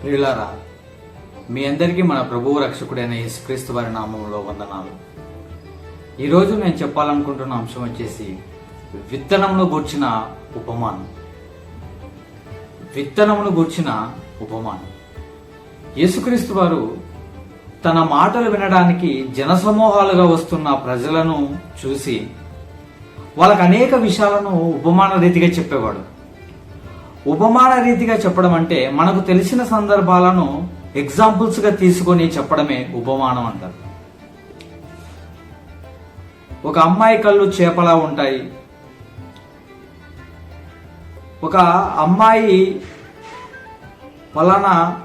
ప్రియులారా మీ అందరికీ మన ప్రభువు రక్షకుడైన యేసుక్రీస్తు వారి నామంలో వందనాలు. ఈరోజు నేను చెప్పాలనుకుంటున్న అంశం వచ్చేసి విత్తనంలో గూర్చిన ఉపమానం. విత్తనమును గూర్చిన ఉపమానం. యేసుక్రీస్తు వారు తన మాటలు వినడానికి జనసమూహాలుగా వస్తున్న ప్రజలను చూసి వాళ్ళకు అనేక విషయాలను ఉపమాన రీతిగా చెప్పేవాడు. ఉపమాన రీతిగా చెప్పడం అంటే మనకు తెలిసిన సందర్భాలను ఎగ్జాంపుల్స్గా తీసుకొని చెప్పడమే ఉపమానం అంటారు. ఒక అమ్మాయి కళ్ళు చేపలా ఉంటాయి. ఒక అమ్మాయి వలన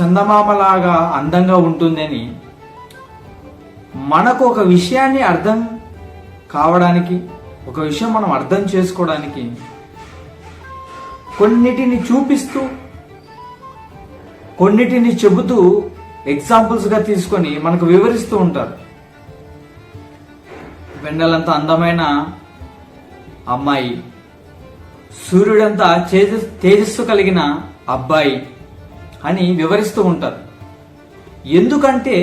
చందమామలాగా అందంగా ఉంటుందని మనకు ఒక విషయాన్ని అర్థం కావడానికి ఒక విషయం మనం అర్థం చేసుకోవడానికి కొన్నిటిని చూపిస్తూ కొన్నిటిని చెబుతూ ఎగ్జాంపుల్స్గా తీసుకొని మనకు వివరిస్తూ ఉంటారు. వెన్నెలంత అందమైన అమ్మాయి సూర్యుడంతా తేజస్సు కలిగిన అబ్బాయి అని వివరిస్తూ ఉంటారు. ఎందుకంటే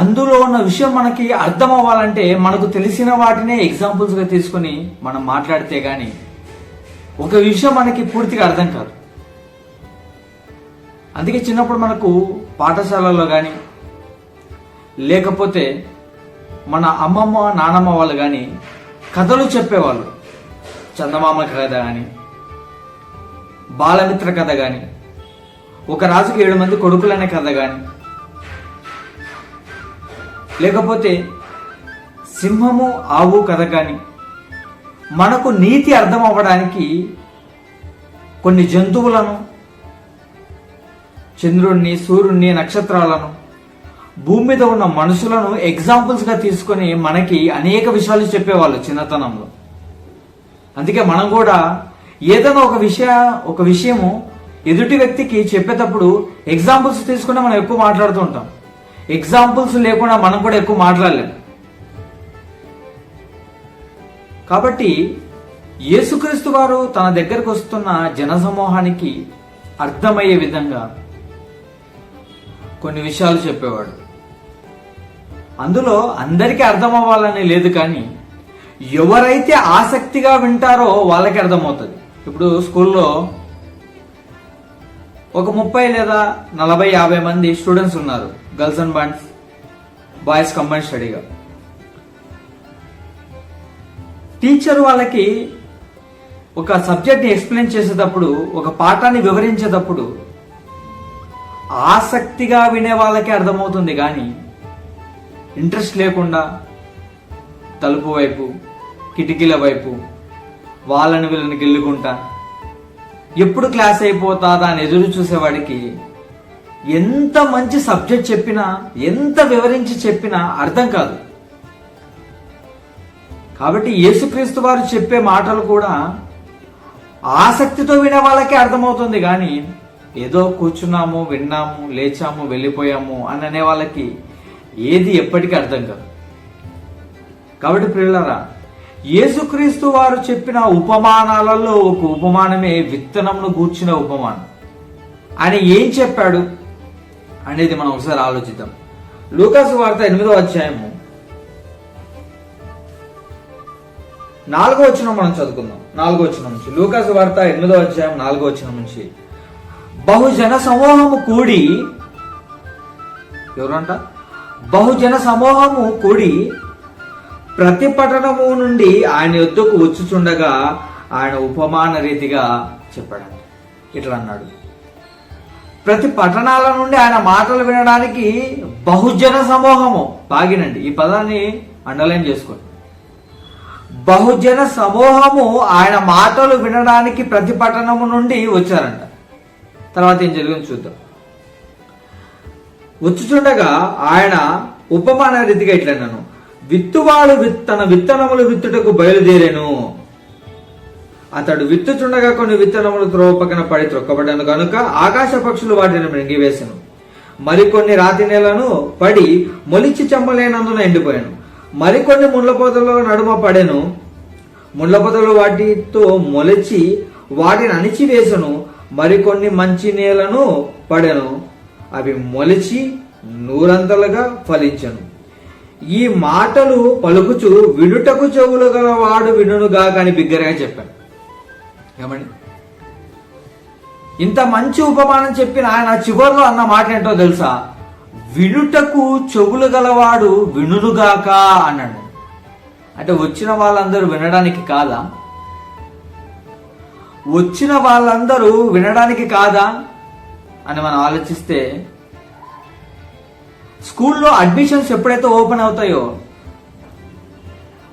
అందులో ఉన్న విషయం మనకి అర్థం అవ్వాలంటే మనకు తెలిసిన వాటినే ఎగ్జాంపుల్స్గా తీసుకొని మనం మాట్లాడితే కానీ ఒక విషయం మనకి పూర్తిగా అర్థం కాదు. అందుకే చిన్నప్పుడు మనకు పాఠశాలలో కానీ లేకపోతే మన అమ్మమ్మ నానమ్మ వాళ్ళు కానీ కథలు చెప్పేవాళ్ళు. చందమామ కథ కానీ బాలమిత్ర కథ కానీ ఒక రాజుకి ఏడు మంది కొడుకులనే కథ కానీ లేకపోతే సింహము ఆవు కథ కానీ మనకు నీతి అర్థం అవ్వడానికి కొన్ని జంతువులను చంద్రుణ్ణి సూర్యుణ్ణి నక్షత్రాలను భూమి మీద ఉన్న మనుషులను ఎగ్జాంపుల్స్గా తీసుకొని మనకి అనేక విషయాలు చెప్పేవాళ్ళు చిన్నతనంలో. అందుకే మనం కూడా ఏదైనా ఒక విషయ ఒక విషయము ఎదుటి వ్యక్తికి చెప్పేటప్పుడు ఎగ్జాంపుల్స్ తీసుకుని మనం ఎక్కువ మాట్లాడుతూ ఉంటాం. ఎగ్జాంపుల్స్ లేకుండా మనం కూడా ఎక్కువ మాట్లాడలేము కాబట్టి యేసుక్రీస్తు వారు తన దగ్గరకు వస్తున్న జనసమూహానికి అర్థమయ్యే విధంగా కొన్ని విషయాలు చెప్పేవాడు. అందులో అందరికీ అర్థం అవ్వాలని లేదు కానీ ఎవరైతే ఆసక్తిగా వింటారో వాళ్ళకి అర్థమవుతుంది. ఇప్పుడు స్కూల్లో ఒక ముప్పై లేదా నలభై యాభై మంది స్టూడెంట్స్ ఉన్నారు. Girls and boys boys combine స్టడీగా. టీచర్ వాళ్ళకి ఒక సబ్జెక్ట్ని ఎక్స్ప్లెయిన్ చేసేటప్పుడు ఒక పాఠాన్ని వివరించేటప్పుడు ఆసక్తిగా వినే వాళ్ళకి అర్థమవుతుంది కానీ ఇంట్రెస్ట్ లేకుండా తలుపు వైపు కిటికీల వైపు వాళ్ళని వీళ్ళని గెల్లుకుంటా ఎప్పుడు క్లాస్ అయిపోతాదా అని ఎదురు చూసేవాడికి ఎంత మంచి సబ్జెక్ట్ చెప్పినా ఎంత వివరించి చెప్పినా అర్థం కాదు. కాబట్టి యేసుక్రీస్తు వారు చెప్పే మాటలు కూడా ఆసక్తితో వినే వాళ్ళకే అర్థమవుతుంది. కానీ ఏదో కూర్చున్నాము విన్నాము లేచాము వెళ్ళిపోయాము అని అనే వాళ్ళకి ఏది ఎప్పటికీ అర్థం కాదు. కాబట్టి ప్రియులరా యేసుక్రీస్తు వారు చెప్పిన ఉపమానాలలో ఒక ఉపమానమే విత్తనమును గూర్చిన ఉపమానం. ఆయన ఏం చెప్పాడు అనేది మనం ఒకసారి ఆలోచిద్దాం. లూకాసు వార్త ఎనిమిదో అధ్యాయము నాలుగో వచ్చిన మనం చదువుకుందాం. నాలుగో వచ్చిన నుంచి. లూకాస్ వార్త ఎనిమిదో అధ్యాయం నాలుగో వచ్చిన నుంచి. బహుజన సమూహము కూడి ఎవరంట? బహుజన సమూహము కూడి ప్రతి పట్టణము నుండి ఆయన యొద్దకు వచ్చుచుండగా ఆయన ఉపమాన రీతిగా చెప్పాడు ఇట్లా అన్నాడు. ప్రతి పట్టణాల నుండి ఆయన మాటలు వినడానికి బహుజన సమూహము. బాగినండి. ఈ పదాన్ని అండర్లైన్ చేసుకోండి. బహుజన సమూహము ఆయన మాటలు వినడానికి ప్రతి పట్టణము నుండి వచ్చారంట. తర్వాత ఏం జరిగింది చూద్దాం. వచ్చుచుండగా ఆయన ఉపమాన రీతిగా ఇట్లన్నాను విత్తువాడు విత్ తన విత్తనములు విత్తుటకు బయలుదేరాను. అతడు విత్తుచుండగా కొన్ని విత్తనములు త్రోవ పక్కన పడి త్రొక్కబడ్డాను కనుక ఆకాశ పక్షులు వాటిని మృంగివేశాను మరికొన్ని రాతి నేలను పడి మొలిచి చెమ్మలేనందున ఎండిపోయాను. మరికొన్ని ముళ్ళ నడుమ పడెను. ముళ్ళపొదలు వాటితో మొలిచి వాటిని అణిచివేసను. మరికొన్ని మంచి నేలను పడెను. అవి మొలిచి నూరంతలుగా ఫలించను. ఈ మాటలు పలుకుచు వినుటకు చెవులు గలవాడు వినుగా కానీ బిగ్గరగా చెప్పాను. ఏమండి? ఇంత మంచి ఉపమానం చెప్పిన ఆయన చివరిలో అన్న మాట ఏంటో తెలుసా? వినుటకు చెవులు గలవాడు వినుగాక అన్నాడు. అంటే వచ్చిన వాళ్ళందరూ వినడానికి కాదా? వచ్చిన వాళ్ళందరూ వినడానికి కాదా? అని మనం ఆలోచిస్తే స్కూల్లో అడ్మిషన్స్ ఎప్పుడైతే ఓపెన్ అవుతాయో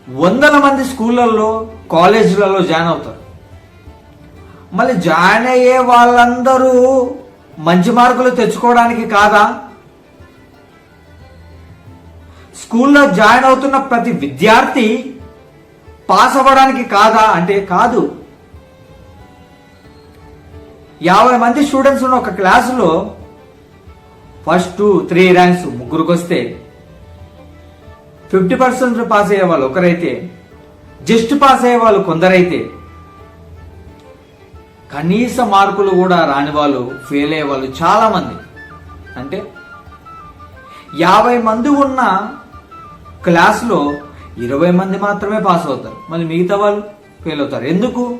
వందల మంది స్కూళ్ళల్లో కాలేజీలలో జాయిన్ అవుతారు. మళ్ళీ జాయిన్ అయ్యే వాళ్ళందరూ మంచి మార్కులు తెచ్చుకోవడానికి కాదా? స్కూల్లో జాయిన్ అవుతున్న ప్రతి విద్యార్థి పాస్ అవ్వడానికి కాదా అంటే కాదు. యాభై మంది స్టూడెంట్స్ ఉన్న ఒక క్లాసులో ఫస్ట్ త్రీ ర్యాంక్స్ ముగ్గురికి వస్తే ఫిఫ్టీ పర్సెంట్ పాస్ అయ్యే వాళ్ళు ఒకరైతే జస్ట్ పాస్ అయ్యే వాళ్ళు కొందరైతే కనీస మార్కులు కూడా రాని వాళ్ళు ఫెయిల్ అయ్యే వాళ్ళు చాలా మంది అంటే యాభై మంది ఉన్న క్లాస్లో ఇరవై మంది మాత్రమే పాస్ అవుతారు. మళ్ళీ మిగతా వాళ్ళు ఫెయిల్ అవుతారు. ఎందుకు?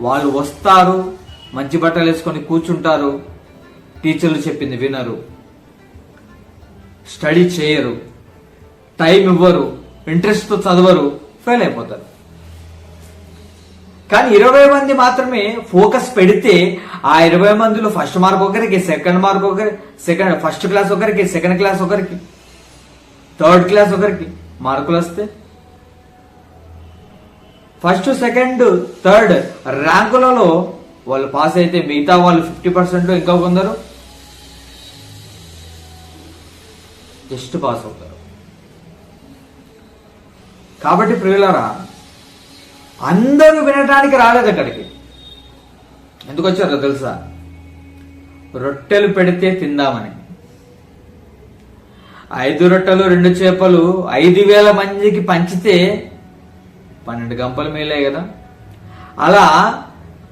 వాళ్ళు వస్తారు మంచి బట్టలు వేసుకొని కూర్చుంటారు. టీచర్లు చెప్పింది వినరు. స్టడీ చేయరు. టైం ఇవ్వరు. ఇంట్రెస్ట్తో చదవరు. ఫెయిల్ అయిపోతారు. కానీ ఇరవై మంది మాత్రమే ఫోకస్ పెడితే ఆ ఇరవై మందిలో ఫస్ట్ మార్క్ ఒకరికి సెకండ్ మార్క్ ఒకరి సెకండ్ ఫస్ట్ క్లాస్ ఒకరికి సెకండ్ క్లాస్ ఒకరికి థర్డ్ క్లాస్ ఒకరికి మార్కులు వస్తే. ఫస్ట్ సెకండ్ థర్డ్ ర్యాంకులలో వాళ్ళు పాస్ అయితే మిగతా వాళ్ళు ఫిఫ్టీ పర్సెంట్ ఇంకా కొందరు. జస్ట్ పాస్ అవుతారు. కాబట్టి ప్రియులరా అందరూ వినటానికి రాలేదు అక్కడికి. ఎందుకు వచ్చారో తెలుసా? రొట్టెలు పెడితే తిందామని. ఐదు రొట్టెలు రెండు చేపలు ఐదు వేల మందికి పంచితే పన్నెండు గంపలు మేలే కదా. అలా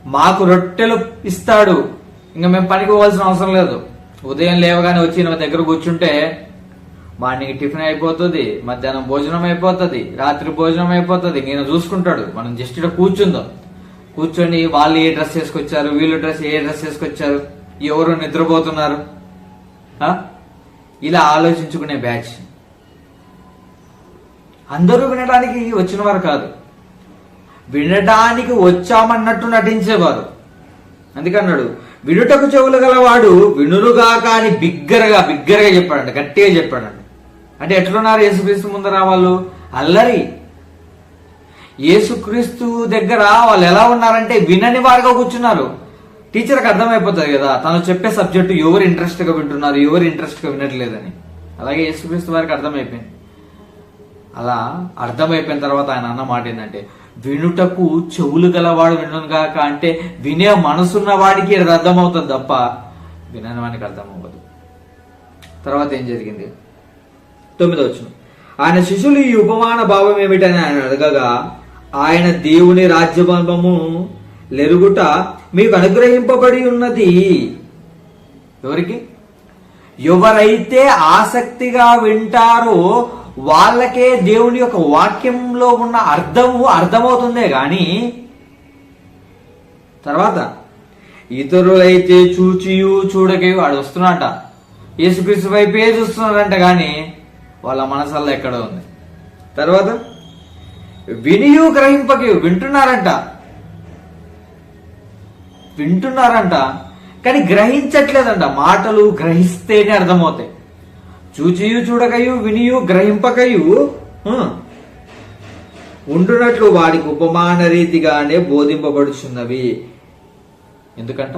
మాకు రొట్టెలు ఇస్తాడు. ఇంకా మేము పనికి పోవాల్సిన అవసరం లేదు. ఉదయం లేవగానే వచ్చి నా దగ్గర కూర్చుంటే మార్నింగ్ టిఫిన్ అయిపోతుంది మధ్యాహ్నం భోజనం అయిపోతుంది రాత్రి భోజనం అయిపోతుంది. నేను చూసుకుంటాడు. మనం జస్ట్ ఇక్కడ కూర్చుందాం. కూర్చొని వాళ్ళు ఏ డ్రెస్ వేసుకొచ్చారు వీళ్ళు డ్రెస్ ఏ డ్రెస్ వేసుకొచ్చారు ఎవరు నిద్రపోతున్నారు? ఆ? ఇలా ఆలోచించుకునే బ్యాచ్. అందరూ వినడానికి వచ్చిన వారు కాదు. వినడానికి వచ్చామన్నట్టు నటించేవారు. అందుకన్నాడు వినుటకు చెవులు గలవాడు వినురుగా కానీ బిగ్గరగా బిగ్గరగా చెప్పాడండి గట్టిగా చెప్పాడండి. అంటే ఎట్లున్నారు యేసుక్రీస్తు ముందర వాళ్ళు? అల్లరి. యేసుక్రీస్తు దగ్గర వాళ్ళు ఎలా ఉన్నారంటే వినని వారుగా కూర్చున్నారు. టీచర్కి అర్థమైపోతుంది కదా. తను చెప్పే సబ్జెక్టు ఎవరు ఇంట్రెస్ట్గా వింటున్నారు ఎవరు ఇంట్రెస్ట్గా వినట్లేదని. అలాగే యేసుక్రీస్తు వారికి అర్థమైపోయింది. అలా అర్థమైపోయిన తర్వాత ఆయన అన్న మాట ఏంటంటే వినుటకు చెవులు గలవాడు వినుగాక అంటే వినే మనసున్న వాడికి అది అర్థమవుతుంది తప్ప వినని వానికి అర్థం అవ్వదు తర్వాత ఏం జరిగింది? తొమ్మిదో వచ్చిన ఆయన శిష్యులు ఈ ఉపమాన భావం ఏమిటని ఆయన అడగగా ఆయన దేవుని రాజ్యభావము లెరుగుట మీకు అనుగ్రహింపబడి ఉన్నది. ఎవరికి? ఎవరైతే ఆసక్తిగా వింటారో వాళ్ళకే దేవుని యొక్క వాక్యంలో ఉన్న అర్థము అర్థమవుతుందే గాని తర్వాత ఇతరులైతే చూచియు చూడకయు వాడు వస్తున్నట యేసుక్రీస్తు వైపే చూస్తున్నారంట కానీ వాళ్ళ మనసల్లో ఎక్కడ ఉంది. తర్వాత వినియు గ్రహింపకి వింటున్నారంట. వింటున్నారంట కానీ గ్రహించట్లేదంట. మాటలు గ్రహిస్తేనే అర్థమవుతాయి. చూచియు చూడకయు వినియు గ్రహింపకయు ఉండునట్లు వాడికి ఉపమాన రీతిగానే బోధింపబడుచున్నవి. ఎందుకంట?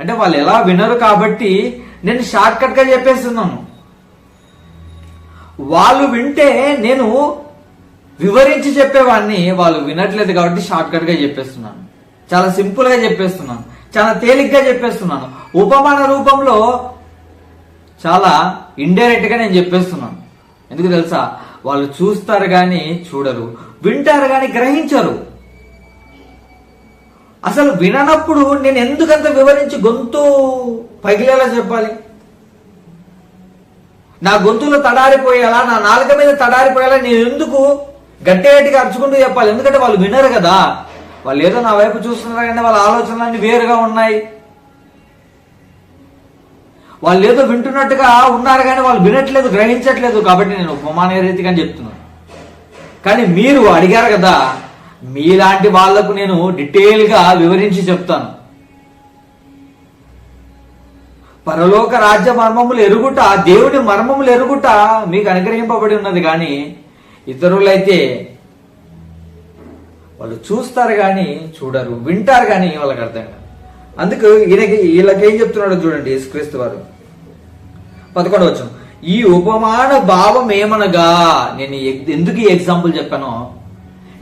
అంటే వాళ్ళు ఎలా వినరు కాబట్టి నేను షార్ట్ కట్గా చెప్పేస్తున్నాను. వాళ్ళు వింటే నేను వివరించి చెప్పేవాడిని వాళ్ళు వినట్లేదు కాబట్టి షార్ట్ కట్గా చెప్పేస్తున్నాను. చాలా సింపుల్గా చెప్పేస్తున్నాను. చాలా తేలిగ్గా చెప్పేస్తున్నాను. ఉపమాన రూపంలో చాలా ఇండైరెక్ట్గా నేను చెప్పేస్తున్నాను. ఎందుకు తెలుసా? వాళ్ళు చూస్తారు కానీ చూడరు. వింటారు కానీ గ్రహించరు. అసలు విననప్పుడు నేను ఎందుకంత వివరించి గొంతు పగిలేలా చెప్పాలి? నా గొంతులో తడారిపోయేలా నా నాలుక మీద తడారిపోయేలా నేను ఎందుకు గట్టి గట్టిగా అరుచుకుంటూ చెప్పాలి? ఎందుకంటే వాళ్ళు వినరు కదా. వాళ్ళు ఏదో నా వైపు చూస్తున్నారు కానీ వాళ్ళ ఆలోచనలన్నీ వేరుగా ఉన్నాయి. వాళ్ళు ఏదో వింటున్నట్టుగా ఉన్నారు కానీ వాళ్ళు వినట్లేదు గ్రహించట్లేదు కాబట్టి నేను ఉపమాన రీతిగా చెప్తున్నాను. కానీ మీరు అడిగారు కదా మీలాంటి వాళ్ళకు నేను డీటెయిల్గా వివరించి చెప్తాను. పరలోక రాజ్య మర్మములు ఎరుగుట దేవుని మర్మములు ఎరుగుట మీకు అనుగ్రహింపబడి ఉన్నది కానీ ఇతరులైతే వాళ్ళు చూస్తారు కానీ చూడరు వింటారు కానీ వాళ్ళకి అర్థం కాదు. అందుకు ఈయనకి వీళ్ళకి ఏం చెప్తున్నాడో చూడండి యేసుక్రీస్తు వారు. పదకొండు వచ్చాం ఈ ఉపమాన భావం ఏమనగా నేను ఎగ్- ఎందుకు ఈ ఎగ్జాంపుల్ చెప్పానో?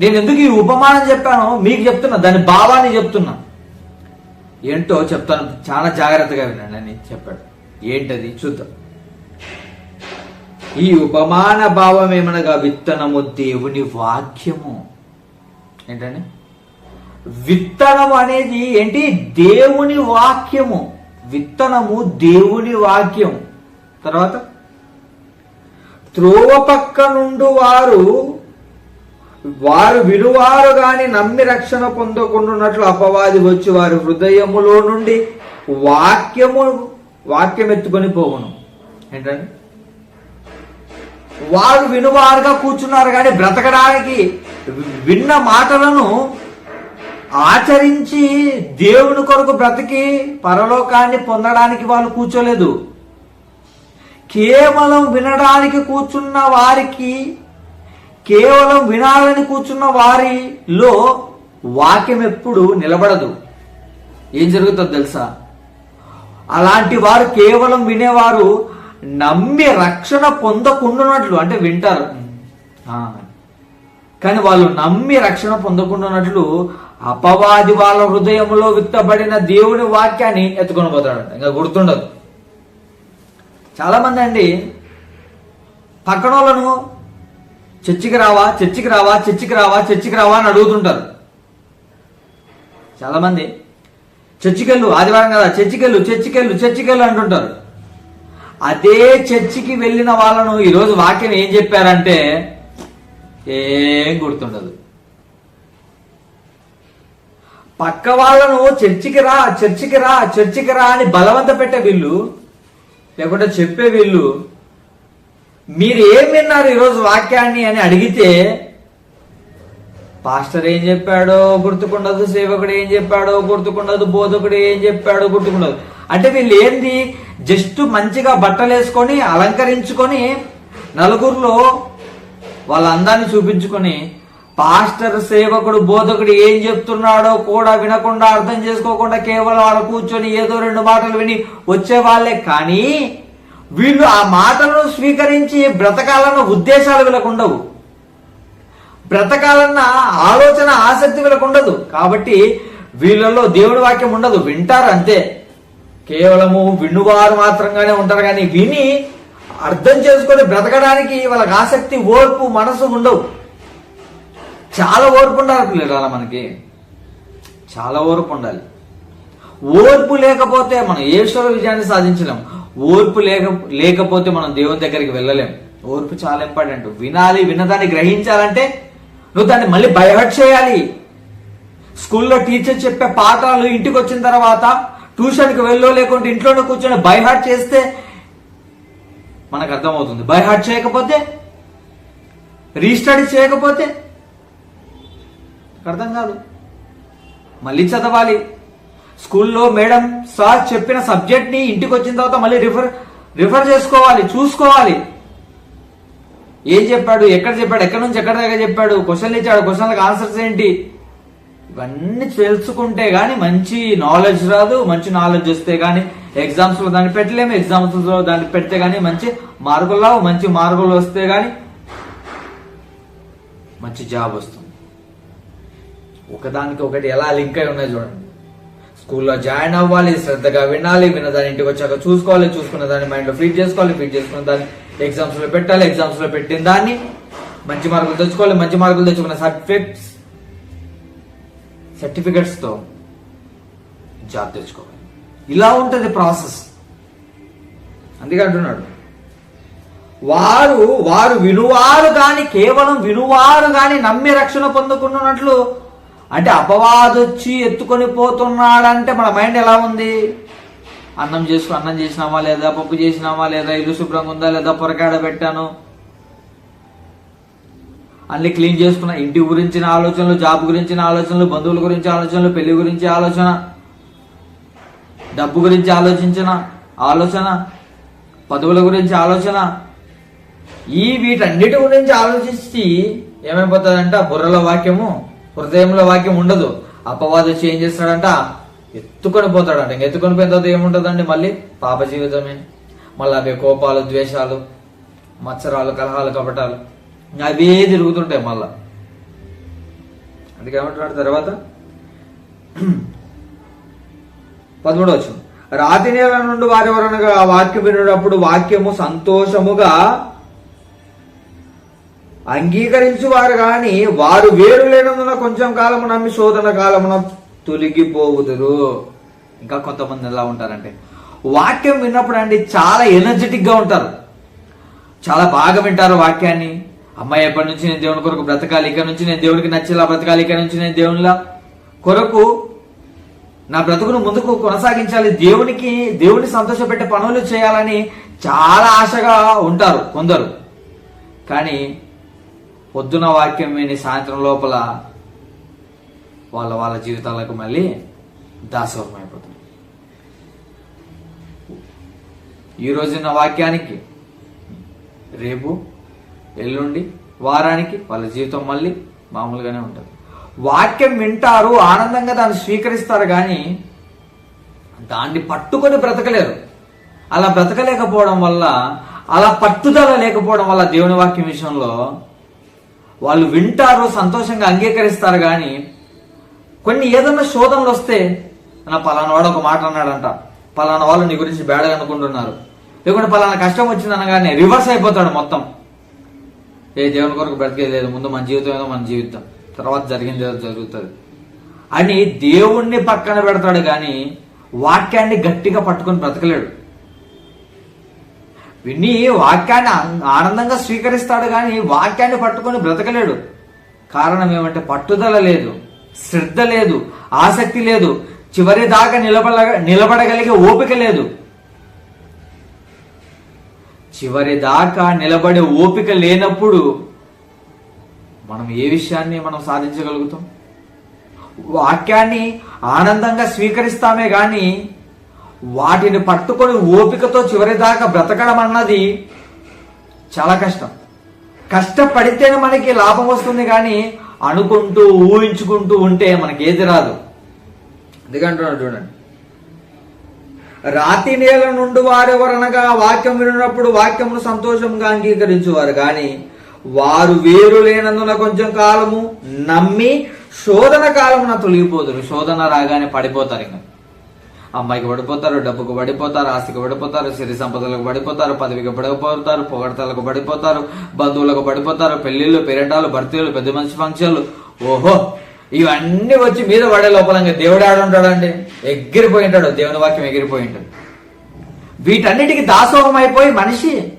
నేను ఎందుకు ఈ ఉపమానం చెప్పానో మీకు చెప్తున్నా దాని భావాన్ని చెప్తున్నా. ఏంటో చెప్తాను చాలా జాగ్రత్తగా వినండి అని చెప్పాడు. ఏంటది? చూద్దాం. ఈ ఉపమాన భావం ఏమనగా విత్తనము దేవుని వాక్యము. ఏంటండి? విత్తనం అనేది ఏంటి? దేవుని వాక్యము. విత్తనము దేవుని వాక్యం తర్వాత త్రోవ పక్క నుండి వారు వారు వినువారు గాని నమ్మి రక్షణ పొందకుండాన్నట్లు అపవాది వచ్చి వారి హృదయములో నుండి వాక్యము వాక్యం ఎత్తుకొని పోవును. ఏంటండి? వారు వినువారుగా కూర్చున్నారు కానీ బ్రతకడానికి విన్న మాటలను ఆచరించి దేవుని కొరకు బ్రతికి పరలోకాన్ని పొందడానికి వాళ్ళు కూర్చోలేదు. కేవలం వినడానికి కూర్చున్న వారికి కేవలం వినాలని కూర్చున్న వారిలో వాక్యం ఎప్పుడు నిలబడదు. ఏం జరుగుతుందో తెలుసా? అలాంటి వారు కేవలం వినేవారు నమ్మి రక్షణ పొందకుండానట్లు అంటే వింటారు. కానీ వాళ్ళు నమ్మి రక్షణ పొందకుండాన్నట్లు అపవాది వాళ్ళ హృదయంలో విత్తబడిన దేవుని వాక్యాన్ని ఎత్తుకొని పోతాడంట ఇంకా గుర్తుండదు. చాలా మంది అండి పక్కన వాళ్ళను చర్చికి రావా చర్చికి రావా చర్చికి రావా చర్చికి రావా అని అడుగుతుంటారు. చాలా మంది చర్చికెళ్ళు ఆదివారం కదా చర్చికెళ్ళు చర్చికెళ్ళు చర్చికెళ్ళు అంటుంటారు. అదే చర్చికి వెళ్ళిన వాళ్ళను ఈరోజు వాక్యం ఏం చెప్పారంటే ఏం గుర్తుండదు. పక్క వాళ్ళను చర్చికి రా చర్చికి రా చర్చికి రా అని బలవంత పెట్టే వీళ్ళు లేకుంటే చెప్పే వీళ్ళు మీరు ఏం విన్నారు ఈరోజు వాక్యాన్ని అని అడిగితే పాస్టర్ ఏం చెప్పాడో గుర్తుకుండదు సేవకుడు ఏం చెప్పాడో గుర్తుకుండదు బోధకుడు ఏం చెప్పాడో గుర్తుకుండదు. అంటే వీళ్ళు ఏంది? జస్ట్ మంచిగా బట్టలు వేసుకొని అలంకరించుకొని నలుగురిలో వాళ్ళ అందాన్ని చూపించుకొని పాస్టర్ సేవకుడు బోధకుడు ఏం చెప్తున్నాడో కూడా వినకుండా అర్థం చేసుకోకుండా కేవలం వాళ్ళ కూర్చొని ఏదో రెండు మాటలు విని వచ్చే వాళ్ళే కానీ వీళ్ళు ఆ మాటలను స్వీకరించి బ్రతకాలన్న ఉద్దేశాలు వీళ్ళకుండవు బ్రతకాలన్న ఆలోచన ఆసక్తి వీళ్ళకుండదు కాబట్టి వీళ్ళలో దేవుడి వాక్యం ఉండదు. వింటారు అంతే. కేవలము వినువారు మాత్రంగానే ఉంటారు. కానీ విని అర్థం చేసుకొని బ్రతకడానికి వాళ్ళకి ఆసక్తి ఓర్పు మనసు ఉండవు. చాలా ఓర్పు ఉండాలి పిల్లలు మనకి. చాలా ఓర్పు ఉండాలి. ఓర్పు లేకపోతే మనం ఈశ్వర విజయాన్ని సాధించలేం. ఓర్పు లేక లేకపోతే మనం దేవుని దగ్గరికి వెళ్ళలేం. ఓర్పు చాలా ఇంపార్టెంట్. వినాలి విన్నదాన్ని గ్రహించాలంటే నువ్వు దాన్ని మళ్ళీ బయహట్ చేయాలి. స్కూల్లో టీచర్ చెప్పే పాఠాలు ఇంటికి వచ్చిన తర్వాత ట్యూషన్కి వెళ్ళో లేకుంటే ఇంట్లోనే కూర్చొని బైహార్ట్ చేస్తే మనకు అర్థమవుతుంది బై హార్ట్ చేయకపోతే రీస్టడీ చేయకపోతే అర్థం కాదు. మళ్ళీ చదవాలి. స్కూల్లో మేడం సార్ చెప్పిన సబ్జెక్ట్ని ఇంటికి వచ్చిన తర్వాత మళ్ళీ రిఫర్ రిఫర్ చేసుకోవాలి చూసుకోవాలి. ఏం చెప్పాడు ఎక్కడ చెప్పాడు ఎక్కడి నుంచి ఎక్కడ దాకా చెప్పాడు క్వశ్చన్లు ఇచ్చాడు క్వశ్చన్లకు ఆన్సర్స్ ఏంటి? ఇవన్నీ తెలుసుకుంటే కానీ మంచి నాలెడ్జ్ రాదు మంచి నాలెడ్జ్ వస్తే గానీ ఎగ్జామ్స్లో దాన్ని పెట్టలేము ఎగ్జామ్స్లో దాన్ని పెడితే గానీ మంచి మార్కులు రావు మంచి మార్కులు వస్తే కానీ మంచి జాబ్ వస్తుంది. ఒకదానికి ఒకటి ఎలా లింక్ అయి ఉన్నాయి చూడండి. స్కూల్లో జాయిన్ అవ్వాలి శ్రద్ధగా వినాలి విన్న దాని ఇంటికి వచ్చాక చూసుకోవాలి చూసుకున్న దాన్ని మైండ్లో ఫీడ్ చేసుకోవాలి ఫీడ్ చేసుకున్న దాన్ని ఎగ్జామ్స్లో పెట్టాలి ఎగ్జామ్స్లో పెట్టిన దాన్ని మంచి మార్కులు తెచ్చుకోవాలి మంచి మార్కులు తెచ్చుకున్న సర్టిఫికెట్స్ సర్టిఫికెట్స్తో జాబ్ తెచ్చుకోవాలి. ఇలా ఉంటుంది ప్రాసెస్. అందుకే అంటున్నాడు. వారు వారు వినువారు కానీ కేవలం వినువారు కానీ నమ్మి రక్షణ పొందుకున్నట్లు అంటే అపవాదొచ్చి ఎత్తుకొని పోతున్నాడంటే మన మైండ్ ఎలా ఉంది? అన్నం చేసుకు అన్నం చేసినామా లేదా? పప్పు చేసినామా లేదా? ఇల్లు శుభ్రంగా ఉందా లేదా? పొరకాడ పెట్టాను. అన్ని క్లీన్ చేసుకున్న ఇంటి గురించిన ఆలోచనలు జాబ్ గురించిన ఆలోచనలు బంధువుల గురించి ఆలోచనలు పెళ్ళి గురించి ఆలోచన. డబ్బు గురించి ఆలోచించిన ఆలోచన పదవుల గురించి ఆలోచన ఈ వీటన్నిటి గురించి ఆలోచించి ఏమైపోతుందంట? బుర్రలో వాక్యము హృదయంలో వాక్యం ఉండదు. అపవాదు వచ్చి ఏం చేస్తాడంట? ఎత్తుకొని పోతాడంట. ఇంక ఎత్తుకొని పోయిన తర్వాత ఏముంటుందండి మళ్ళీ? పాప జీవితమే. మళ్ళీ అవే కోపాలు ద్వేషాలు మత్సరాలు కలహాలు కపటాలు. అవే తిరుగుతుంటాయి మళ్ళా. అందుకేమంటున్నాడు తర్వాత? పదమూడవ వచ్చిన రాతి నేల నుండి వారి వలనగా ఆ వాక్యం వినప్పుడు వాక్యము సంతోషముగా అంగీకరించు వారు గాని వారు వేరు లేనందున కొంచెం కాలము నమ్మి శోధన కాలమున తొలగిపోవుదురు. ఇంకా కొంతమంది ఎలా ఉంటారంటే వాక్యం విన్నప్పుడు అండి చాలా ఎనర్జెటిక్గా ఉంటారు. చాలా బాగా వింటారు వాక్యాన్ని. అమ్మాయి ఎప్పటి నుంచి నేను దేవుని కొరకు బ్రతకాలి ఇక్కడ నుంచి నేను దేవుడికి నచ్చేలా బ్రతకాలి ఇక్కడ నుంచి నేను దేవునిలా కొరకు నా బ్రతుకును ముందుకు కొనసాగించాలి. దేవునికి దేవుని సంతోషపెట్టే పనులు చేయాలని చాలా ఆశగా ఉంటారు కొందరు. కానీ పొద్దున వాక్యం విని సాయంత్రం లోపల వాళ్ళ వాళ్ళ జీవితాలకు మళ్ళీ దాసోహం అయిపోతుంది. ఈ రోజున్న వాక్యానికి రేపు ఎల్లుండి వారానికి వాళ్ళ జీవితం మళ్ళీ మామూలుగానే ఉంటుంది. వాక్యం వింటారు ఆనందంగా దాన్ని స్వీకరిస్తారు కానీ దాన్ని పట్టుకొని బ్రతకలేరు. అలా బ్రతకలేకపోవడం వల్ల అలా పట్టుదల లేకపోవడం వల్ల దేవుని వాక్యం విషయంలో వాళ్ళు వింటారు సంతోషంగా అంగీకరిస్తారు కానీ కొన్ని ఏదైనా శోధనలు వస్తే నా పలానా వాడు ఒక మాట అన్నాడంట పలానా వాళ్ళు నీ గురించి బేడగా అనుకుంటున్నారు. లేకుంటే పలానా కష్టం వచ్చిందనగానే రివర్స్ అయిపోతాడు మొత్తం. ఏ దేవుని కొరకు బ్రతికేది లేదు. ముందు మన జీవితం ఏదో మన జీవితం. తర్వాత జరిగింది జరుగుతుంది. అని దేవుణ్ణి పక్కన పెడతాడు కానీ వాక్యాన్ని గట్టిగా పట్టుకొని బ్రతకలేడు. విని వాక్యాన్ని ఆనందంగా స్వీకరిస్తాడు కానీ వాక్యాన్ని పట్టుకొని బ్రతకలేడు. కారణం ఏమంటే పట్టుదల లేదు శ్రద్ధ లేదు ఆసక్తి లేదు చివరి దాకా నిలబడ నిలబడగలిగే ఓపిక లేదు. చివరి దాకా నిలబడే ఓపిక లేనప్పుడు మనం ఏ విషయాన్ని మనం సాధించగలుగుతాం? వాక్యాన్ని ఆనందంగా స్వీకరిస్తామే గాని వాటిని పట్టుకొని ఓపికతో చివరి దాకా బ్రతకడం అన్నది చాలా కష్టం. కష్టపడితేనే మనకి లాభం వస్తుంది కానీ అనుకుంటూ ఊహించుకుంటూ ఉంటే మనకేది రాదు. ఎందుకంటున్నాడు చూడండి. రాతి నేల నుండి వారెవరనగా వాక్యం వినప్పుడు వాక్యమును సంతోషంగా అంగీకరించేవారు కానీ వారు వేరు లేనందున కొంచెం కాలము నమ్మి శోధన కాలమున తొలగిపోతారు శోధన రాగానే పడిపోతారు ఇంకా. అమ్మాయికి పడిపోతారు డబ్బుకు పడిపోతారు ఆస్తికి పడిపోతారు సిరి సంపదలకు పడిపోతారు పదవికి పడిపోతారు పొగడతలకు పడిపోతారు బంధువులకు పడిపోతారు పెళ్ళిళ్ళు పేరెంటాలు భర్తీలు పెద్ద మనిషి ఫంక్షన్లు. ఓహో ఇవన్నీ వచ్చి మీద పడే లోపల దేవుడు ఆడుంటాడండి ఎగిరిపోయి ఉంటాడు దేవుని వాక్యం ఎగిరిపోయి ఉంటాడు. వీటన్నిటికి దాసోహం అయిపోయి మనిషి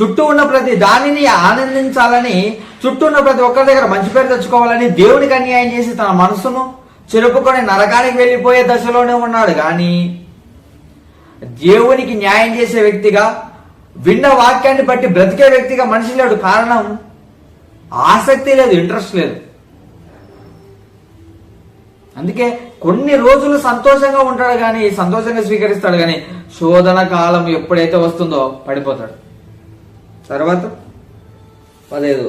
చుట్టూ ఉన్న ప్రతి దానిని ఆనందించాలని చుట్టూ ఉన్న ప్రతి ఒక్కరి దగ్గర మంచి పేరు తెచ్చుకోవాలని దేవునికి అన్యాయం చేసి తన మనసును చెరుపుకొని నరకానికి వెళ్ళిపోయే దశలోనే ఉన్నాడు. కానీ దేవునికి న్యాయం చేసే వ్యక్తిగా విన్న వాక్యాన్ని బట్టి బ్రతికే వ్యక్తిగా మనిషి లేడు. కారణం ఆసక్తి లేదు ఇంట్రెస్ట్ లేదు. అందుకే కొన్ని రోజులు సంతోషంగా ఉంటాడు కానీ సంతోషంగా స్వీకరిస్తాడు కానీ శోధన కాలం ఎప్పుడైతే వస్తుందో పడిపోతాడు. తర్వాత పదహైదు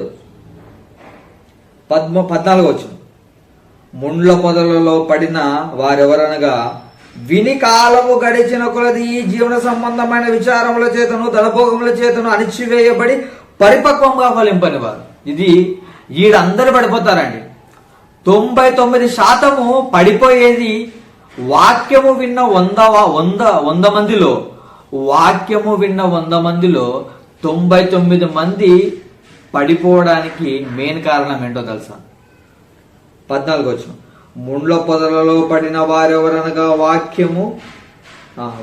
పద్మ పద్నాలుగు వచ్చిన ముండ్ల పొదలలో పడిన వారెవరనగా విని కాలము గడిచిన కొలది ఈ జీవన సంబంధమైన విచారముల చేతను ధనభోగముల చేతను అణిచివేయబడి పరిపక్వంగా ఫలింపని వారు ఇది వీడందరూ పడిపోతారండి. తొంభై తొమ్మిది శాతము పడిపోయేది వాక్యము విన్న వంద వంద వంద మందిలో వాక్యము విన్న వంద మందిలో తొంభై తొమ్మిది మంది పడిపోవడానికి మెయిన్ కారణం ఏంటో తెలుసా? పద్నాలుగు వచ్చిన. ముండ్ల పొదలలో పడిన వారెవరనగా వాక్యము?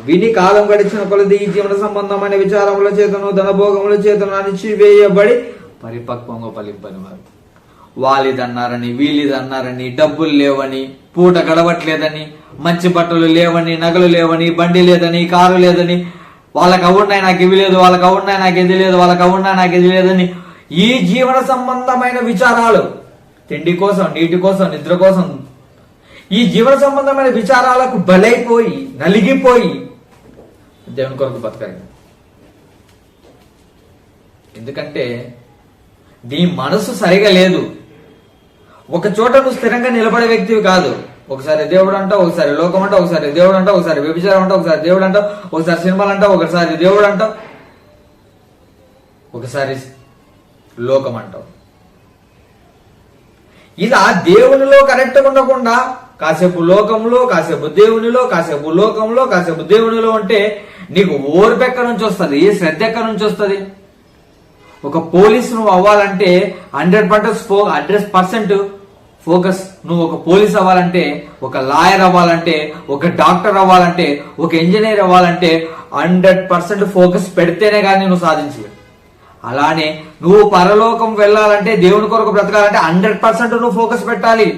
విని కాలం గడిచిన కొలది ఈ జీవన సంబంధమైన విచారముల చేతను ధనభోగముల చేతను అణిచివేయబడి పరిపక్వంగా పలింపని వారు. వాళ్ళిదన్నారని వీళ్ళిదన్నారని డబ్బులు లేవని పూట గడవట్లేదని మంచి బట్టలు లేవని నగలు లేవని బండి లేదని కారు లేదని వాళ్ళకి అవున్నాయి నాకు ఇవి లేదు వాళ్ళకి అవున్నాయి నాకు ఇది లేదు వాళ్ళకి అవున్నాయి నాకు ఇది లేదని ఈ జీవన సంబంధమైన విచారాలు తిండి కోసం నీటి కోసం నిద్ర కోసం ఈ జీవన సంబంధమైన విచారాలకు బలైపోయి నలిగిపోయి దేవుని కొరకు బతకాలి. ఎందుకంటే నీ మనసు సరిగా లేదు. ఒక చోట నువ్వు స్థిరంగా నిలబడే వ్యక్తివి కాదు. ఒకసారి దేవుడు అంటావు ఒకసారి లోకం అంటావు ఒకసారి దేవుడు అంటావు ఒకసారి వ్యభిచారం అంటావు ఒకసారి దేవుడు అంటావు ఒకసారి సినిమాలు అంటావు ఒకసారి దేవుడు అంటావు ఒకసారి లోకం అంటావు ఇలా దేవునిలో కరెక్ట్ ఉండకుండా కాసేపు లోకంలో కాసేపు దేవునిలో కాసేపు లోకంలో కాసేపు దేవునిలో ఉంటే నీకు ఓర్పు ఎక్కడి నుంచి వస్తుంది? శ్రద్ధ ఎక్కడి నుంచి వస్తుంది? ఒక పోలీస్ నువ్వు అవ్వాలంటే hundred percent hundred percent focus నువ్వు ఒక పోలీస్ అవ్వాలంటే ఒక లాయర్ అవ్వాలంటే ఒక డాక్టర్ అవ్వాలంటే ఒక ఇంజనీర్ అవ్వాలంటే హండ్రెడ్ పర్సెంట్ ఫోకస్ పెడితేనే కానీ నువ్వు సాధించలేవు. అలానే నువ్వు పరలోకం వెళ్ళాలంటే దేవుని కొరకు బ్రతకాలంటే హండ్రెడ్ పర్సెంట్ నువ్వు ఫోకస్ పెట్టాలి.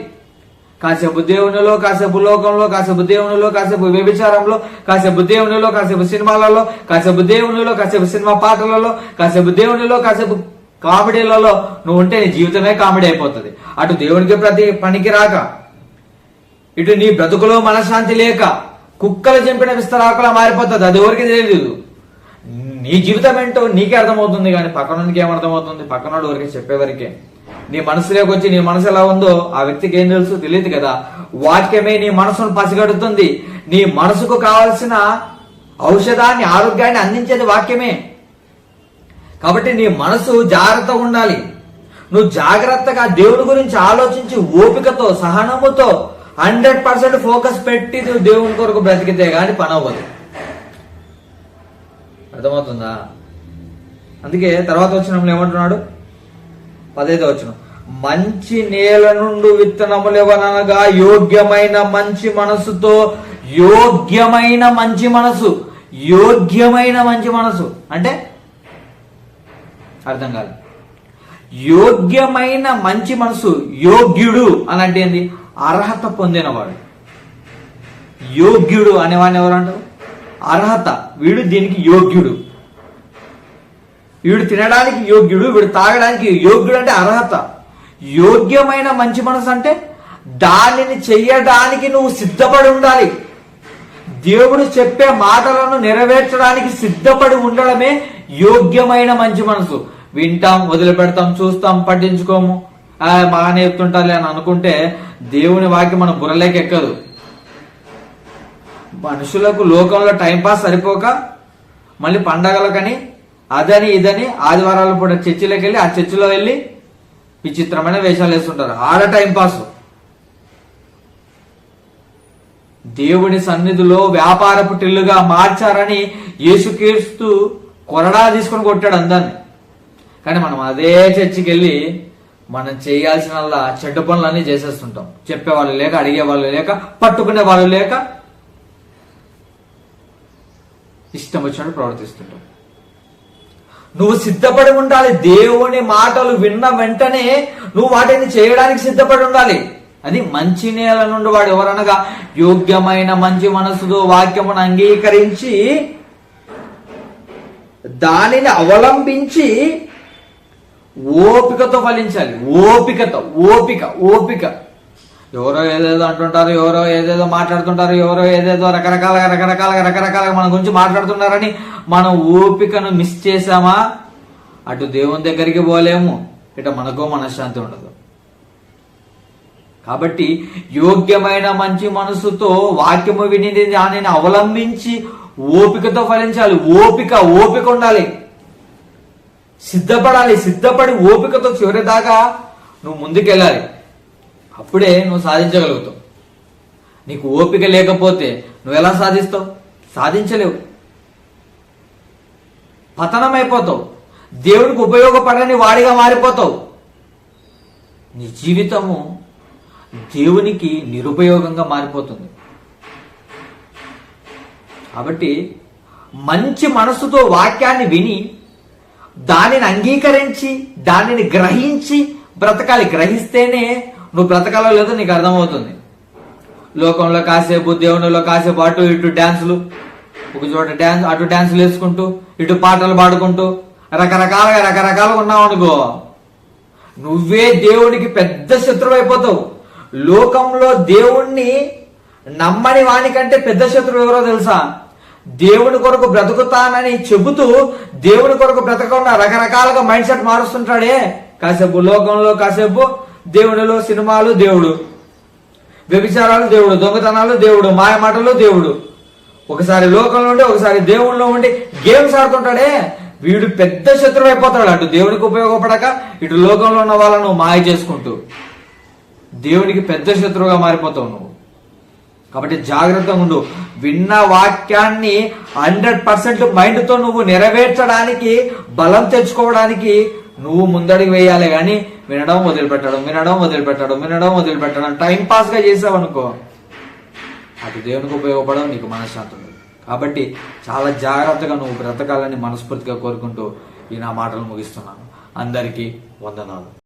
కాసేపు దేవునిలో కాసేపు లోకంలో కాసేపు దేవునిలో కాసేపు వ్యభిచారంలో కాసేపు దేవునిలో కాసేపు సినిమాలలో కాసేపు దేవునిలో కాసేపు సినిమా పాటలలో కాసేపు దేవునిలో కాసేపు కామెడీలలో నువ్వు ఉంటే నీ జీవితమే కామెడీ అయిపోతుంది. అటు దేవునికి ప్రతి పనికి రాక ఇటు నీ బ్రతుకులో మనశ్శాంతి లేక కుక్కలు చంపిన విస్తరాకులా మారిపోతుంది. అది ఎవరికి తెలియదు. నీ జీవితం ఏంటో నీకే అర్థమవుతుంది కానీ పక్కనోడికి ఏమర్థమవుతుంది పక్కనోడు ఎవరికి చెప్పేవరకే. నీ మనసులోకి వచ్చి నీ మనసు ఎలా ఉందో ఆ వ్యక్తికి ఏం తెలుసు? తెలియదు కదా. వాక్యమే నీ మనసును పసిగడుతుంది. నీ మనసుకు కావలసిన ఔషధాన్ని ఆరోగ్యాన్ని అందించేది వాక్యమే. కాబట్టి నీ మనసు జాగ్రత్తగా ఉండాలి. నువ్వు జాగ్రత్తగా దేవుని గురించి ఆలోచించి ఓపికతో సహనముతో హండ్రెడ్ పర్సెంట్ ఫోకస్ పెట్టి నువ్వు దేవుని కొరకు బ్రతికితే గాని పని అవ్వదు. అర్థమవుతుందా? అందుకే తర్వాత వచ్చిన ఏమంటున్నాడు? పదైదో వచ్చిన మంచి నేల నుండి విత్తనములెవనగా యోగ్యమైన మంచి మనసుతో యోగ్యమైన మంచి మనసు యోగ్యమైన మంచి మనసు అంటే అర్థం కాదు. యోగ్యమైన మంచి మనసు యోగ్యుడు అని అంటే ఏంది? అర్హత పొందినవాడు. యోగ్యుడు అనేవాడిని ఎవరు అంటారు? అర్హత. వీడు దీనికి యోగ్యుడు. వీడు తినడానికి యోగ్యుడు వీడు తాగడానికి యోగ్యుడు అంటే అర్హత. యోగ్యమైన మంచి మనసు అంటే దానిని చెయ్యడానికి నువ్వు సిద్ధపడి ఉండాలి. దేవుడు చెప్పే మాటలను నెరవేర్చడానికి సిద్ధపడి ఉండడమే యోగ్యమైన మంచి మనసు. వింటాం వదిలిపెడతాం చూస్తాం పట్టించుకోము. బాగానే చెప్తుంటారులే అని అనుకుంటే దేవుని వాక్యం మన బుర్రలేక ఎక్కదు. మనుషులకు లోకంలో టైంపాస్ సరిపోక మళ్ళీ పండగలకని అదని ఇదని ఆదివారాలు పూట చర్చిలోకి వెళ్ళి ఆ చర్చిలో వెళ్ళి విచిత్రమైన వేషాలు వేస్తుంటారు. ఆడ టైంపాస్ దేవుని సన్నిధిలో వ్యాపారపు టిల్లుగా మార్చారని యేసుక్రీస్తు కొరడా తీసుకొని కొట్టాడు అందరిని. కానీ మనం అదే చర్చికి వెళ్ళి మనం చేయాల్సిన చెడ్డ పనులన్నీ చేసేస్తుంటాం. చెప్పేవాళ్ళు లేక అడిగేవాళ్ళు లేక పట్టుకునే వాళ్ళు లేక ఇష్టం వచ్చినట్టు ప్రవర్తిస్తుంటాం. నువ్వు సిద్ధపడి ఉండాలి. దేవుని మాటలు విన్న వెంటనే నువ్వు వాటిని చేయడానికి సిద్ధపడి ఉండాలి. అది మంచి నేల నుండి వాడు ఎవరనగా యోగ్యమైన మంచి మనసుతో వాక్యమును అంగీకరించి దానిని అవలంబించి ఓపికతో ఫలించాలి. ఓపికతో. ఓపిక. ఓపిక. ఎవరో ఏదేదో అంటుంటారు ఎవరో ఏదేదో మాట్లాడుతుంటారు ఎవరో ఏదేదో రకరకాలుగా రకరకాలుగా రకరకాలుగా మన గురించి మాట్లాడుతున్నారని మనం ఓపికను మిస్ చేసామా అటు దేవుని దగ్గరికి పోలేము. ఇటు మనకో మనశ్శాంతి ఉండదు. కాబట్టి యోగ్యమైన మంచి మనసుతో వాక్యము విని దానిని అవలంబించి ఓపికతో ఫలించాలి. ఓపిక ఓపిక ఉండాలి. సిద్ధపడాలి సిద్ధపడి ఓపికతో చివరి దాకా నువ్వు ముందుకెళ్ళాలి. అప్పుడే నువ్వు సాధించగలుగుతావు. నీకు ఓపిక లేకపోతే నువ్వు ఎలా సాధిస్తావు? సాధించలేవు. పతనమైపోతావు. దేవునికి ఉపయోగపడని వాడిగా మారిపోతావు. నీ జీవితము దేవునికి నిరుపయోగంగా మారిపోతుంది. కాబట్టి మంచి మనసుతో వాక్యాన్ని విని దానిని అంగీకరించి దానిని గ్రహించి బ్రతకాలి. గ్రహిస్తేనే నువ్వు బ్రతకాలో లేదో నీకు అర్థమవుతుంది. లోకంలో కాసేపు దేవునిలో కాసేపు అటు ఇటు డ్యాన్సులు ఒక చోట డ్యాన్స్ అటు డ్యాన్సులు వేసుకుంటూ ఇటు పాటలు పాడుకుంటూ రకరకాలుగా రకరకాలుగా ఉన్నావు అనుకో. నువ్వే దేవునికి పెద్ద శత్రువు అయిపోతావు. లోకంలో దేవుణ్ణి నమ్మని వానికంటే పెద్ద శత్రువు ఎవరో తెలుసా? దేవుని కొరకు బ్రతుకుతానని చెబుతూ దేవుని కొరకు బ్రతకకుండా రకరకాలుగా మైండ్ సెట్ మారుస్తుంటాడే. కాసేపు లోకంలో కాసేపు దేవునిలో సినిమాలు దేవుడు. వ్యభిచారాలు దేవుడు దొంగతనాలు దేవుడు మాయమాటలు దేవుడు. ఒకసారి లోకంలో ఉండి ఒకసారి దేవుళ్ళలో ఉండి గేమ్స్ ఆడుతుంటాడే. వీడు పెద్ద శత్రువు అయిపోతాడు. అటు దేవునికి ఉపయోగపడక ఇటు లోకంలో ఉన్న వాళ్ళను మాయ చేసుకుంటూ. దేవునికి పెద్ద శత్రువుగా మారిపోతావు నువ్వు. కాబట్టి జాగ్రత్తగా ఉండు. విన్న వాక్యాన్ని హండ్రెడ్ పర్సెంట్ మైండ్తో నువ్వు నెరవేర్చడానికి బలం తెచ్చుకోవడానికి నువ్వు ముందడికి వేయాలి. కానీ వినడం వదిలిపెట్టడం వినడం వదిలిపెట్టడం వినడం వదిలిపెట్టడం టైం పాస్గా చేసావు అనుకో అది దేవునికి ఉపయోగపడడం నీకు మనశ్శాంతి లేదు కాబట్టి చాలా జాగ్రత్తగా నువ్వు బ్రతకాలని మనస్ఫూర్తిగా కోరుకుంటూ ఈ నా మాటలు ముగిస్తున్నాను. అందరికీ వందనాలు.